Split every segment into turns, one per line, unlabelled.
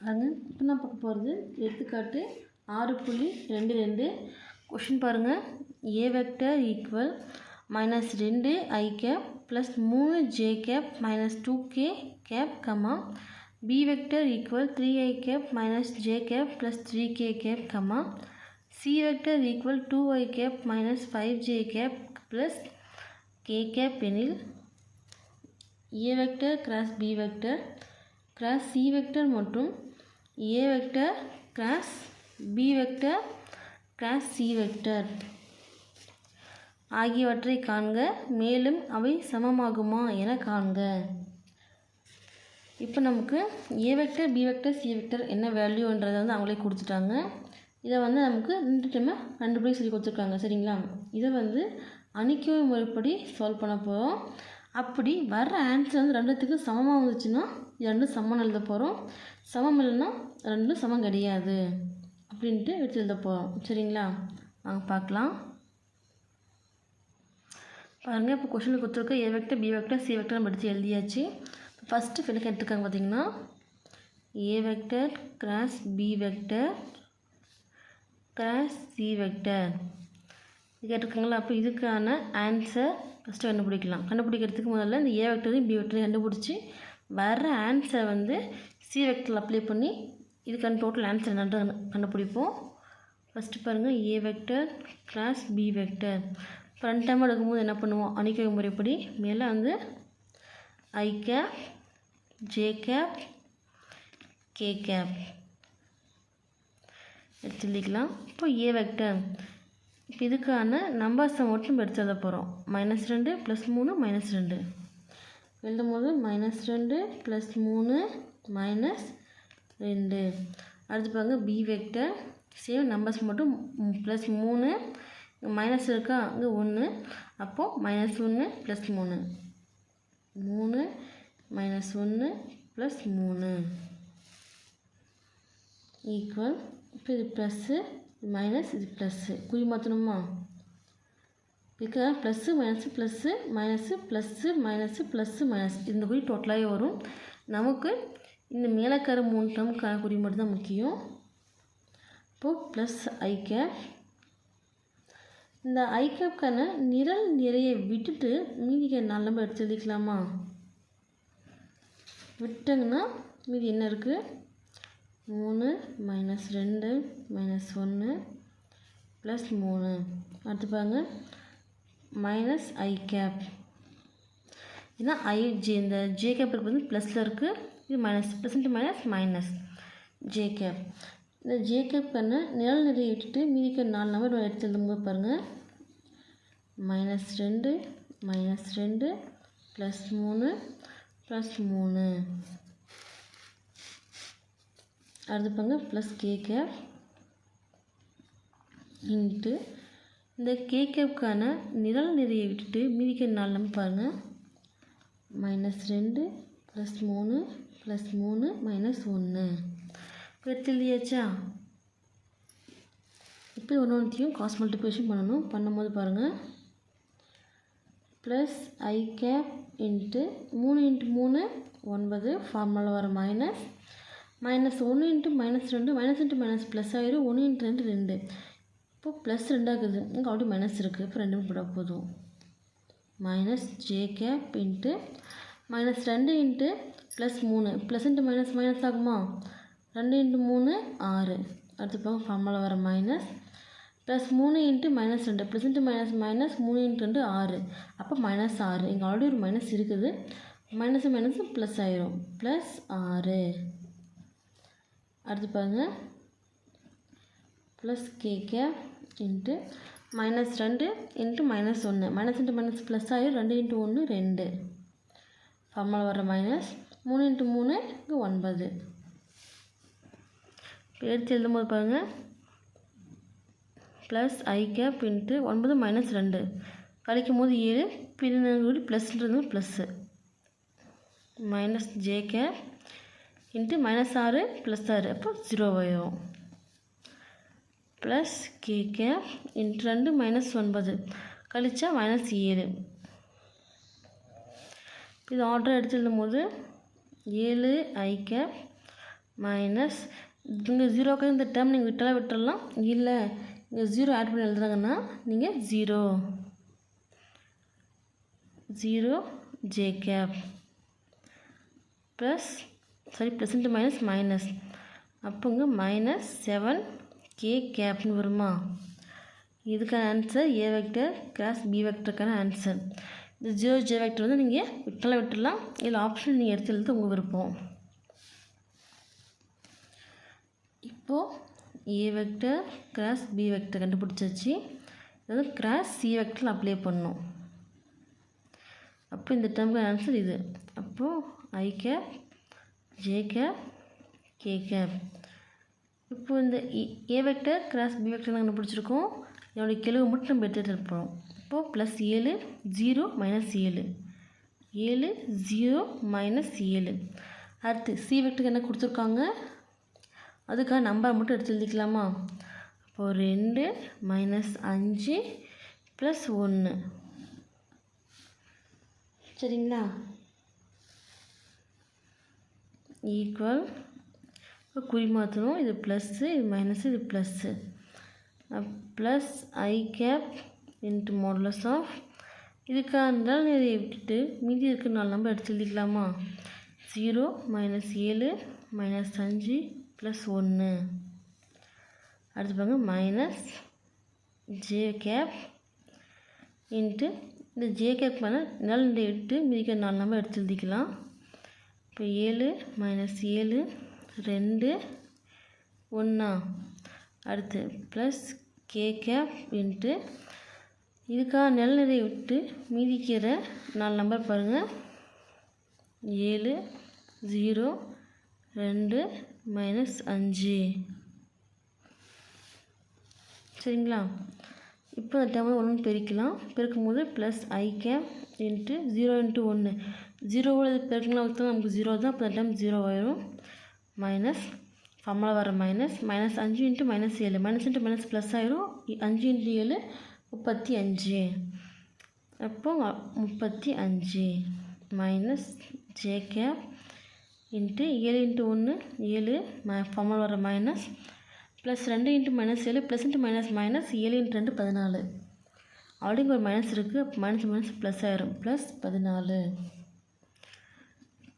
பாருங்க. இப்போ நான் பார்க்க போகிறது எடுத்துக்காட்டு ஆறு புள்ளி ரெண்டு ரெண்டு. கொஷின் பாருங்கள் ஏ வெக்டர் ஈக்குவல் மைனஸ் ரெண்டு ஐ கேப் ப்ளஸ் மூணு J cap minus two K cap comma B vector equal three I cap minus J cap plus three K cap comma C vector equal two I cap minus five J cap plus K cap எனில் A vector cross B vector cross C vector மற்றும் A vector cross B vector cross C vector ஆகியவற்றை காண்க மேலும் அவை சமமாகுமா என காண்க. இப்போ நமக்கு A vector B vector C vector என்ன வேல்யூன்றதை வந்து அவங்களே கொடுத்துட்டாங்க. இதை வந்து நமக்கு ரெண்டு டைமே கண்டுபிடி சொல்லி கொடுத்துருக்காங்க சரிங்களா? இதை வந்து அணிக்கவை முறைப்படி சால்வ் பண்ண போகிறோம் அப்படி வர்ற ஆன்சர் வந்து ரெண்டுத்துக்கு சமமாக வந்துச்சுன்னா இது ரெண்டும் சமம் எழுத போகிறோம் சமம் இல்லைன்னா ரெண்டும் சமம் கிடையாது. அப்படின்ட்டு எடுத்து எழுத போகிறோம் சரிங்களா? நாங்கள் பார்க்கலாம். பாருங்கள் இப்போ கொஷினில் கொடுத்துருக்க A vector B vector C vector நம்ம எடுத்து எழுதியாச்சு. ஃபஸ்ட்டு ஃபில் கேட்டிருக்காங்க பார்த்தீங்கன்னா A vector cross B vector cross C vector இது கேட்டிருக்காங்களா? அப்போ இதுக்கான ஆன்சர் ஃபஸ்ட்டு கண்டுபிடிக்கலாம். கண்டுபிடிக்கிறதுக்கு முதல்ல இந்த ஏ வெக்டரையும் பி வெக்டரையும் கண்டுபிடிச்சி வர்ற ஆன்சரை வந்து சி வெக்டரில் அப்ளை பண்ணி இதுக்கான டோட்டல் ஆன்சர் என்னன்னு கண்டுபிடிப்போம். ஃபஸ்ட்டு பாருங்கள் A vector cross B vector front டைம் எடுக்கும்போது என்ன பண்ணுவோம்? அணிக்கை முறைப்படி மேலே வந்து I cap J cap K cap எடுத்து எழுதிக்கலாம் இப்போ ஏ வெக்டர் இப்போ இதுக்கான நம்பர்ஸை மட்டும் எடுத்து எழுத போகிறோம் மைனஸ் ரெண்டு ப்ளஸ் மூணு மைனஸ் ரெண்டு. எழுதும் போது மைனஸ் ரெண்டு ப்ளஸ் மூணு மைனஸ் ரெண்டு. அடுத்து பாருங்க பி வெக்டர் சேம் நம்பர்ஸ் மட்டும் ப்ளஸ் மூணு மைனஸ் இருக்கா? அங்கே ஒன்று அப்போது மைனஸ் ஒன்று ப்ளஸ் மூணு. மூணு மைனஸ் ஒன்று ப்ளஸ் மூணு. ஈக்குவல் இப்போ இது ப்ளஸ்ஸு மைனஸ் இது ப்ளஸ்ஸு குறி மாற்றணுமா இதுக்கு plus minus plus minus plus minus plus minus இந்த குறி டோட்டலாகவே வரும். நமக்கு இந்த மேலக்கரு மூணு டேர்முக்கான குறி மட்டும் தான் முக்கியம். இப்போது ப்ளஸ் ஐ கேப் இந்த ஐ கேப்க்கான நிரல் நிறைய விட்டுட்டு மீதிக்க நல்ல நம்பர் எடுத்து எழுதிக்கலாமா? விட்டங்கன்னா மீதி என்ன இருக்குது மூணு மைனஸ் ரெண்டு மைனஸ் ஒன்று ப்ளஸ் மூணு. அடுத்து பாருங்க. மைனஸ் ஐ கேப் ஏன்னா ஐ ஜே இந்த ஜே கேப் வந்து ப்ளஸில் இருக்குது இது minus present minus minus J cap இந்த ஜே கேப்க்கான நிழல் நிறைய விட்டுட்டு மீதிக்க நாலு நம்பர் எடுத்து எழுதும்போது பாருங்கள் மைனஸ் ரெண்டு மைனஸ் ரெண்டு ப்ளஸ் மூணு ப்ளஸ் மூணு. அடுத்து பாருங்க ப்ளஸ் கே கேப் இன்ட்டு இந்த கே கேப்க்கான நிரல் நிறைய விட்டுட்டு மீதிக்க நாலு நம்பர் பாருங்கள் மைனஸ் ரெண்டு ப்ளஸ் மூணு ப்ளஸ் மூணு மைனஸ் ஒன்று இப்போ இப்போ ஒன்று ஒன்றுத்தையும் காஸ் மல்டிப்ளிகேஷன் பண்ணணும். பண்ணும்போது பாருங்கள் ப்ளஸ் ஐ கேப் இன்ட்டு மூணு இன்ட்டு மூணு ஒன்பது ஃபார்முலா வர மைனஸ் மைனஸ் ஒன்று இன்ட்டு மைனஸ் ரெண்டு மைனஸ் இன்ட்டு மைனஸ் ப்ளஸ் ஆயிரும் ஒன்று இன்ட்டு ரெண்டு ரெண்டு. இப்போ ப்ளஸ் ரெண்டாகுது இங்கே அப்படி மைனஸ் இருக்குது இப்போ ரெண்டும் போட போதும். Minus J cap into minus ரெண்டு இன்ட்டு ப்ளஸ் மூணு. ப்ளஸ் இன்ட்டு மைனஸ் மைனஸ் ஆகுமா? ரெண்டு இன்ட்டு மூணு ஆறு. அடுத்து பாருங்க ஃபார்முலா வர மைனஸ் ப்ளஸ் மூணு இன்ட்டு மைனஸ் ரெண்டு. ப்ளஸ் இன்ட்டு மைனஸ் மைனஸ் மூணு இன்ட்டு ரெண்டு ஆறு. அப்போ மைனஸ் ஆறு. இங்கே ஆல்ரெடி ஒரு மைனஸ் இருக்குது. மைனஸ் மைனஸ் ப்ளஸ் ஆயிரும். ப்ளஸ் ஆறு. அடுத்து பாருங்கள் ப்ளஸ் கே இன்ட்டு மைனஸ் ரெண்டு இன்ட்டு மைனஸ் ஒன்று மைனஸ் இன்ட்டு மைனஸ் ப்ளஸ் ஆயிரும். ரெண்டு இன்ட்டு ஒன்று ரெண்டு. ஃபார்முலா வர மைனஸ் மூணு இன்ட்டு மூணு இங்கே ஒன்பது. இப்போ எடுத்து எழுதும்போது பாருங்கள் ப்ளஸ் ஐ கேப் இன்ட்டு ஒன்பது மைனஸ் ரெண்டு. கழிக்கும் போது ஏழு பிரிநூறு ப்ளஸ்ன்றது plus minus J cap into minus ஆறு ப்ளஸ் ஆறு. அப்போ ஜீரோ ஆயிரும் ப்ளஸ் கே கேப் இன்ட்டு ரெண்டு மைனஸ் ஒன்பது. கழிச்சா மைனஸ் ஏழு. இது ஆர்டர் எடுத்து எழுதும்போது ஏழு ஐ கேப் மைனஸ் இங்கே ஜீரோக்கு இந்த டேர்ம் நீங்கள் விட்டாலும் விட்டுறலாம். இல்லை இங்கே ஜீரோ ஆட் பண்ணி எழுதுறாங்கன்னா நீங்கள் zero zero J cap plus sorry plus into minus minus அப்போங்க minus seven K கேப்னு வருமா? இதுக்கான answer A vector cross B வெக்டருக்கான answer இந்த ஜீரோ ஜே வெக்டர் வந்து நீங்கள் விட்டலாம் விட்டுடலாம் இல்லை ஆப்ஷன் நீங்கள் எடுத்து எழுது உங்கள் விருப்பம். இப்போது A vector cross B vector கண்டுபிடிச்சாச்சு. அதாவது கிராஸ் சி வெக்டரில் அப்ளை பண்ணும் அப்போ இந்த டேர்முக்கு ஆன்சர் இது. அப்போது I cap J cap K cap இப்போ இந்த A vector cross B vector கண்டுபிடிச்சிருக்கோம். என்னுடைய கெழுவு மட்டும் நம்ம எடுத்துகிட்டு இருப்போம். அப்போது ப்ளஸ் ஏழு ஜீரோ மைனஸ் ஏழு. ஏழு ஜீரோ மைனஸ் ஏழு. அடுத்து சி வெக்டருக்கு என்ன கொடுத்துருக்காங்க? அதுக்காக நம்பர் மட்டும் எடுத்து எழுதிக்கலாமா? அப்போது ரெண்டு மைனஸ் அஞ்சு ப்ளஸ் ஒன்று சரிங்களா? ஈக்குவல் இப்போ குறி மாற்றணும். இது ப்ளஸ்ஸு இது மைனஸு இது plus plus I cap into modulus of இதுக்காக இருந்தாலும் இதை விட்டுட்டு மீதி இருக்கிற நாலு நம்பர் எடுத்து எழுதிக்கலாமா? ஜீரோ மைனஸ் ஏழு மைனஸ் அஞ்சு ப்ளஸ் ஒன்று அடுத்து பாருங்க மைனஸ் ஜே கேப் இன்ட்டு இந்த ஜே கேப் பண்ண நிழல் விட்டு மீதிக்க நாலு நம்பர் எடுத்து எழுதிக்கலாம். இப்போ ஏழு மைனஸ் ஏழு ரெண்டு ஒன்றா அடுத்து ப்ளஸ் கே கேப் இன்ட்டு இதுக்காக நிலநிறை விட்டு மீதிக்கிற நாலு நம்பர் பாருங்கள் ஏழு ஜீரோ ரெண்டு மைனஸ் அஞ்சு. சரிங்களா? இப்போ அந்த டேர்ம் ஒன்று பெருக்கலாம். பெருக்கும் போது plus I cap into zero into ஒன்று ஜீரோவோட இது பெருக்கலாம் வச்சா நமக்கு ஜீரோ தான். அப்போ அந்த டைம் ஜீரோ ஆயிரும். மைனஸ் ஃபம்மில் வர மைனஸ் மைனஸ் அஞ்சு இன்ட்டு மைனஸ் ஏழு. மைனஸ் இன்ட்டு மைனஸ் ப்ளஸ் ஆயிரும். அஞ்சு இன்ட்டு ஏழு முப்பத்தி அஞ்சு. அப்போ முப்பத்தி அஞ்சு மைனஸ் ஜே கேப் இன்ட்டு ஏழு இன்ட்டு ஒன்று ஏழு ம ஃபார்மல் வர மைனஸ் ப்ளஸ் ரெண்டு இன்ட்டு மைனஸ் ஏழு ப்ளஸ் இன்ட்டு மைனஸ் மைனஸ் ஏழு இன்ட்டு ரெண்டு பதினாலு. ஆல்ரெடி ஒரு மைனஸ் இருக்குது அப்போ மைனஸ் மைனஸ் ப்ளஸ் ஆயிரும். ப்ளஸ் பதினாலு.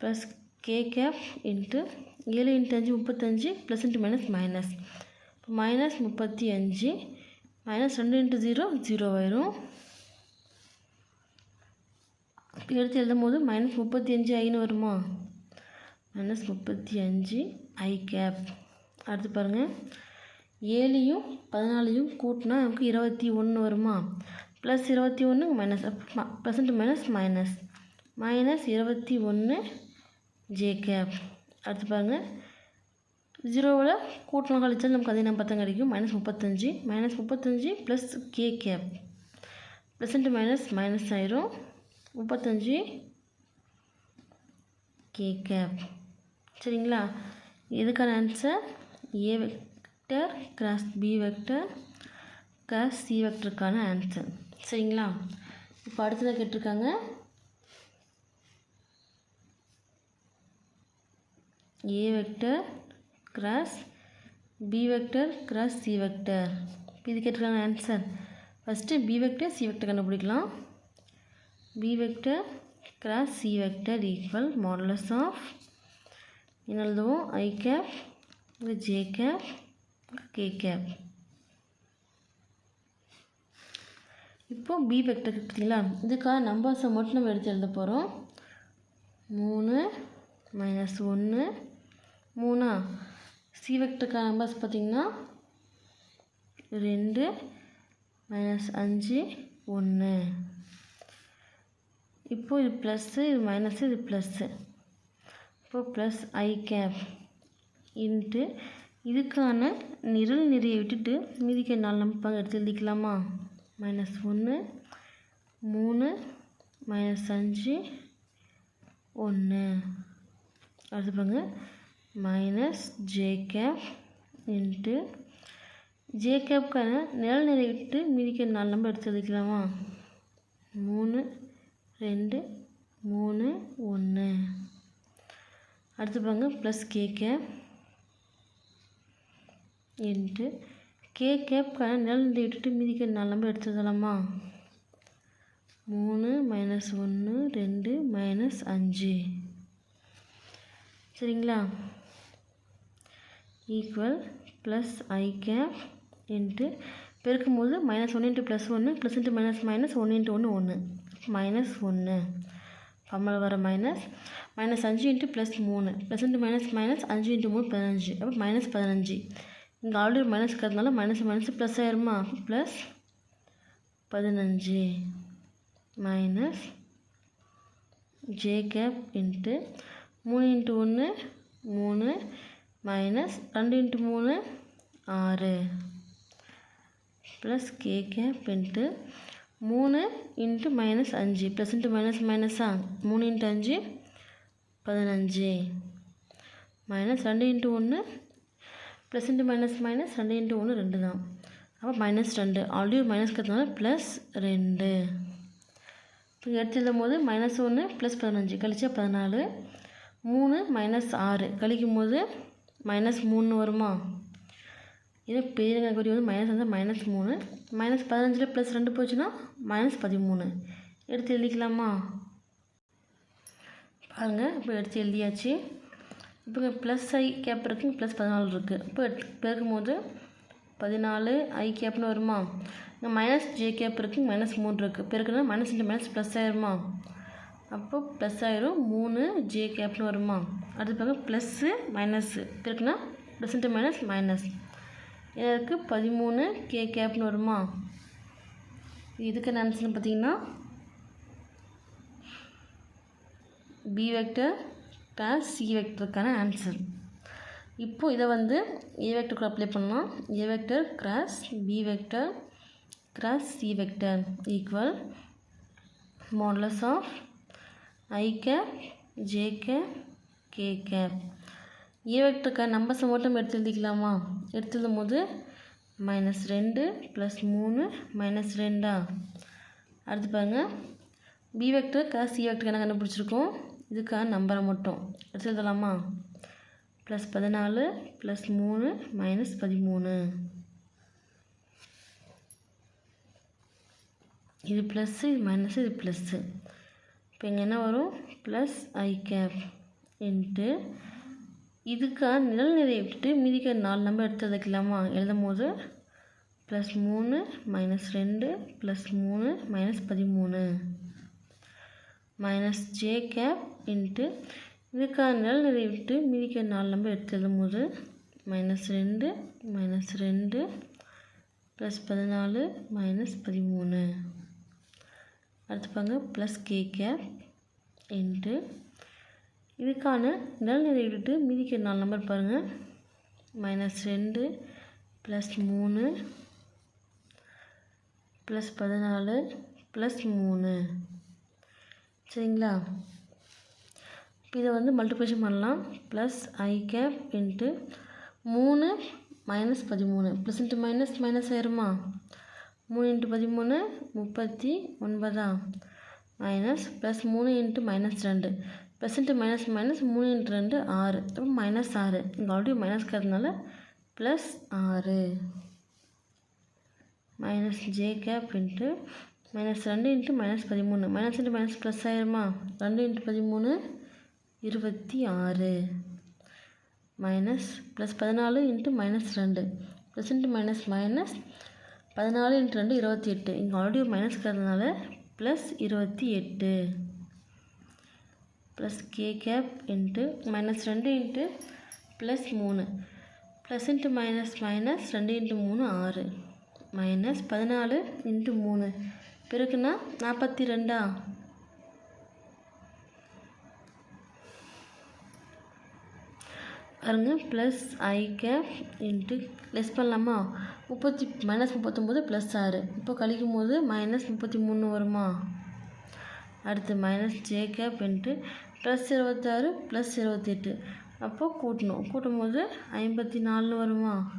ப்ளஸ் கே கேப் இன்ட்டு ஏழு இன்ட்டு அஞ்சு முப்பத்தஞ்சு ப்ளஸ் இன்ட்டு மைனஸ் மைனஸ் இப்போ மைனஸ் முப்பத்தி அஞ்சு மைனஸ் ரெண்டு இன்ட்டு ஜீரோ ஜீரோ ஆயிரும் எடுத்து எழுதும் போது மைனஸ் முப்பத்தி அஞ்சு ஐன்னு வருமா? மைனஸ் முப்பத்தி அஞ்சு ஐ கேப் அடுத்து பாருங்கள் ஏழையும் பதினாலையும் கூட்டினா நமக்கு இருபத்தி ஒன்று வருமா? ப்ளஸ் இருபத்தி ஒன்று minus plus minus minus minus இருபத்தி ஒன்று ஜே கேப் அடுத்து பாருங்கள் ஜீரோவில் கூட்டலாம் கழிச்சால் நமக்கு அதே நம்பர் தான் கிடைக்கும். மைனஸ் முப்பத்தஞ்சு மைனஸ் முப்பத்தஞ்சு plus K cap plus minus minus ஆயிரும். முப்பத்தஞ்சு கே கேப் சரிங்களா? இதுக்கான answer A vector cross B vector cross C வெக்டருக்கான answer சரிங்களா? இப்போ அடுத்ததாக கேட்டிருக்காங்க. A vector cross B vector cross C vector இது கேட்டிருக்காங்க answer first B vector C vector கண்டுபிடிக்கலாம். B vector cross C vector equal modulus of என்ன எழுதுவோம்? I cap J cap K cap இப்போ பி வெக்டர் பார்த்தீங்களா இதுக்காக நம்பர்ஸை மட்டும் நம்ம எடுத்து எழுத போகிறோம் மூணு மைனஸ் ஒன்று மூணா? சி வெக்டருக்கான நம்பர்ஸ் பார்த்திங்கன்னா ரெண்டு மைனஸ் அஞ்சு ஒன்று இப்போது இது ப்ளஸ்ஸு இது மைனஸு இது ப்ளஸ்ஸு இப்போ ப்ளஸ் ஐ கேப் இன்ட்டு இதுக்கான நிரல் நிறைய விட்டுட்டு மீதிக்க நாலு நம்பர் எடுத்து எழுதிக்கலாமா? மைனஸ் ஒன்று மூணு மைனஸ் அஞ்சு ஒன்று அடுத்து பாருங்கள் minus J cap into J கேப்கான நிழல் விட்டு மீதிக்க நாலு நம்பர் எடுத்து எழுதிக்கலாமா? மூணு ரெண்டு மூணு ஒன்று அடுத்து பாருங்க plus K cap into K கேப்க்கான நிழல் விட்டுட்டு மீதிக்கு நாலு நம்பர் எடுத்துக்கலாமா மூணு மைனஸ் ஒன்று ரெண்டு மைனஸ் அஞ்சு. சரிங்களா? Equal plus I cap into பெருக்கும்போது மைனஸ் ஒன் இன்ட்டு ப்ளஸ் ஒன்று ப்ளஸ் இன்ட்டு மைனஸ் மைனஸ் ஒன்று இன்ட்டு ஒன்று ஒன்று மைனஸ் ஒன்று பம்மல் வர மைனஸ் மைனஸ் அஞ்சு இன்ட்டு ப்ளஸ் மூணு. ப்ளஸ் இன்ட்டு மைனஸ் மைனஸ் அஞ்சு இன்ட்டு மூணு பதினஞ்சு. அப்போ மைனஸ் பதினஞ்சு. இங்கே ஆல்ரெடி மைனஸ் இருக்கிறதுனால மைனஸ் மைனஸ் ப்ளஸ் ஆயிருமா? ப்ளஸ் பதினஞ்சு. மைனஸ் ஜே கேப் இன்ட்டு மூணு இன்ட்டு ஒன்று மூணு மைனஸ் ரெண்டு இன்ட்டு மூணு ஆறு. ப்ளஸ் கே கேப் இன்ட்டு மூணு இன்ட்டு மைனஸ் அஞ்சு. ப்ளஸ் இன்ட்டு மைனஸ் மைனஸா மூணு இன்ட்டு அஞ்சு பதினஞ்சு. மைனஸ் ரெண்டு இன்ட்டு ஒன்று ப்ளஸ் இன்ட்டு மைனஸ் மைனஸ் ரெண்டு இன்ட்டு ஒன்று ரெண்டு தான். அப்போ மைனஸ் ரெண்டு. ஆல்ரெடி மைனஸ் இருக்கிறதுனால ப்ளஸ் ரெண்டு. இப்போ எடுத்து போது மைனஸ் ஒன்று ப்ளஸ் பதினஞ்சு. கழிச்சா பதினாலு. மூணு மைனஸ் ஆறு. கழிக்கும் போது மைனஸ் மூணு வருமா? இது பெரிய குறி வந்து மைனஸ் வந்து மைனஸ் மூணு. மைனஸ் பதினஞ்சில் ப்ளஸ் ரெண்டு போச்சுன்னா மைனஸ் பதிமூணு. எடுத்து எழுதிக்கலாமா? பாருங்கள் இப்போ எடுத்து எழுதியாச்சு. இப்போ ப்ளஸ் ஐ கேப் இருக்குது ப்ளஸ் பதினாலு இருக்குது இப்போ பெருக்கும் போது பதினாலு ஐ கேப்னு வருமா? இங்கே மைனஸ் ஜே கேப் இருக்குது மைனஸ் மூணு இருக்குது பெருக்குனா மைனஸ் இன்ட்டு மைனஸ் ப்ளஸ் ஆயிருமா? அப்போ ப்ளஸ் ஆயிரும். மூணு ஜே கேப்னு வருமா? அடுத்து பாருங்க. ப்ளஸ்ஸு மைனஸ்ஸு பெருக்குனா ப்ளஸ் இன்ட்டு மைனஸ் மைனஸ் இதற்கு பதிமூணு கே கேப்னு வருமா? இதுக்கு என்ன ஆன்சர்னு பார்த்தீங்கன்னா பி வெக்டர் ப்ளஸ் சி வெக்டருக்கான ஆன்சர் இப்போது இதை வந்து ஏ வெக்டருக்கு அப்ளை பண்ணால் A vector cross B vector cross C vector equal modulus of I cap J cap K cap A வெக்டருக்கான நம்பர்ஸை மட்டும் எடுத்து எழுதிக்கலாமா? எடுத்து எழுதும் போது மைனஸ் ரெண்டு ப்ளஸ் மூணு மைனஸ் ரெண்டா? அடுத்து பாருங்கள் பி வெக்டர் சி வெக்டர் என்ன கண்டுபிடிச்சிருக்கோம்? இதுக்கான நம்பரை மட்டும். எடுத்து எழுதலாமா? ப்ளஸ் பதினாலு ப்ளஸ் மூணு மைனஸ் பதிமூணு. இது ப்ளஸ்ஸு இது மைனஸு இது ப்ளஸ்ஸு இப்போ இங்கே என்ன வரும்? ப்ளஸ் ஐ கேப் இன்ட்டு இதுக்காக நிழல் நிறைய விட்டுட்டு மீதிக்க நாலு நம்பர் எடுத்து எழுதிக்கலாமா? எழுதும் போது ப்ளஸ் மூணு மைனஸ் ரெண்டு ப்ளஸ் மூணு மைனஸ் பதிமூணு. மைனஸ் ஜே கேப் இன்ட்டு இதுக்கான நிழல் நிறைய விட்டு மீதிக்க நாலு நம்பர் எடுத்து எழுதும் போது மைனஸ் ரெண்டு மைனஸ் ரெண்டு ப்ளஸ் பதினாலு மைனஸ் பதிமூணு. அடுத்து பாருங்க ப்ளஸ் கே கேப் இன்ட்டு இதுக்கான நிழல் விட்டு மீதிக்க நாலு நம்பர் பாருங்கள் மைனஸ் ரெண்டு ப்ளஸ் மூணு ப்ளஸ் பதினாலு ப்ளஸ் மூணு. சரிங்களா? இப்போ இதை வந்து மல்டிப்ளிகேஷன் பண்ணலாம். ப்ளஸ் ஐ கேப் இன்ட்டு மூணு மைனஸ் பதிமூணு. ப்ளஸ் இன்ட்டு மைனஸ் மைனஸ் ஆயிருமா? மூணு இன்ட்டு பதிமூணு முப்பத்தி ஒன்பதா? மைனஸ் ப்ளஸ் மூணு இன்ட்டு மைனஸ் ரெண்டு. ப்ளஸ் இன்ட்டு மைனஸ் மைனஸ் மூணு இன்ட்டு ரெண்டு ஆறு. அப்போ மைனஸ் ஆறு. இங்கே ஆல்ரெடி மைனஸ் இருக்கிறதுனால ப்ளஸ் ஆறு. Minus J cap into minus ரெண்டு இன்ட்டு மைனஸ் பதிமூணு. மைனஸ் இன்ட்டு மைனஸ் ப்ளஸ் ஆயிருமா? ரெண்டு இன்ட்டு பதிமூணு இருபத்தி ஆறு. மைனஸ் ப்ளஸ் பதினாலு இன்ட்டு மைனஸ் ரெண்டு. ப்ளஸ் இன்ட்டு மைனஸ் மைனஸ் பதினாலு இன்ட்டு ரெண்டு இருபத்தி எட்டு. இங்கே ஆல்ரெடி மைனஸ் இருக்கிறதுனால ப்ளஸ் இருபத்தி எட்டு. Plus K cap into minus ரெண்டு இன்ட்டு ப்ளஸ் மூணு. ப்ளஸ் இன்ட்டு மைனஸ் மைனஸ் ரெண்டு இன்ட்டு மூணு ஆறு. மைனஸ் பதினாலு இன்ட்டு மூணு. பெருக்குன்னா நாற்பத்தி ரெண்டா? பாருங்கள் plus I cap into less பண்ணலாமா? முப்பத்தி மைனஸ் முப்பத்தொம்போது ப்ளஸ் ஆறு. இப்போ கழிக்கும் போது மைனஸ் முப்பத்தி மூணு வருமா? அடுத்து minus J cap into plus இருபத்தாறு ப்ளஸ் இருபத்தெட்டு. அப்போது கூட்டணும். கூட்டும் போது ஐம்பத்தி நாலு வருமா?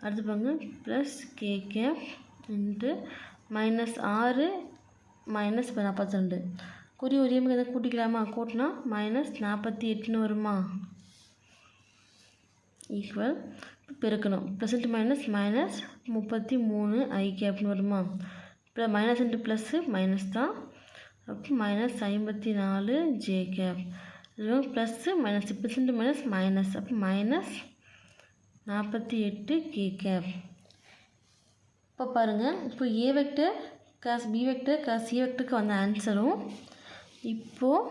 அடுத்து பாருங்க plus K cap into minus ஆறு மைனஸ் நாற்பத்தி ரெண்டு. குறி உரிமை எதாவது கூட்டிக்கலாமா? கூட்டினா மைனஸ் நாற்பத்தி எட்டுன்னு வருமா? ஈக்குவல் பெருக்கணும். ப்ளஸ் மைனஸ் மைனஸ் முப்பத்தி மூணு ஐ கேப்னு வருமா? இப்போ மைனஸ் இன்ட்டு ப்ளஸ்ஸு மைனஸ் தான். அப்போ மைனஸ் ஐம்பத்தி நாலு ஜே கேப் இதுவும் plus minus plus into minus minus அப்போ மைனஸ் நாற்பத்தி எட்டு கே கேப் இப்போ பாருங்கள் இப்போ A vector cross B vector cross C வெக்டருக்கு வந்த ஆன்சரும் இப்போது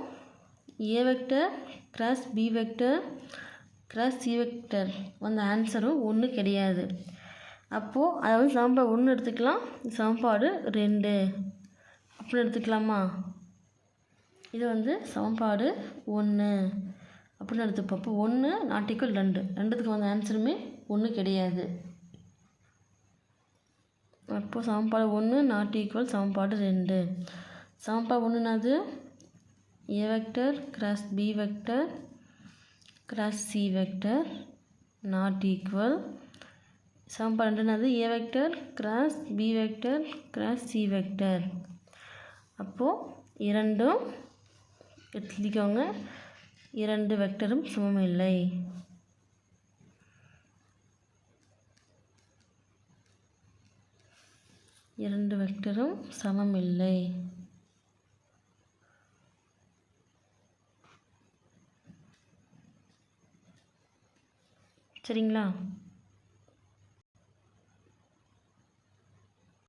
A vector cross B vector cross C vector வந்த ஆன்சரும் ஒன்று கிடையாது. அப்போது அதாவது சமன்பாடு ஒன்று எடுத்துக்கலாம். சமன்பாடு ரெண்டு. அப்படின்னு எடுத்துக்கலாமா? இது வந்து சமன்பாடு ஒன்று அப்படின்னு எடுத்துப்போம். அப்போ ஒன்று நாட்டிக்குள் ரெண்டு. ரெண்டுத்துக்கு வந்த ஆன்சருமே ஒன்று கிடையாது. அப்போது சமன்பாடு ஒன்று நாட் ஈக்குவல் சமன்பாடு ரெண்டு. சமன்பாடு ஒன்றுனாது A vector cross B vector cross C vector not equal சமன்பாடு ரெண்டுனாது A vector cross B vector cross C vector. அப்போது இரண்டும் எழுதிக்கோங்க இரண்டு வெக்டரும் சமம் இல்லை. இரண்டு வெக்டரும் சமம் இல்லை. சரிங்களா?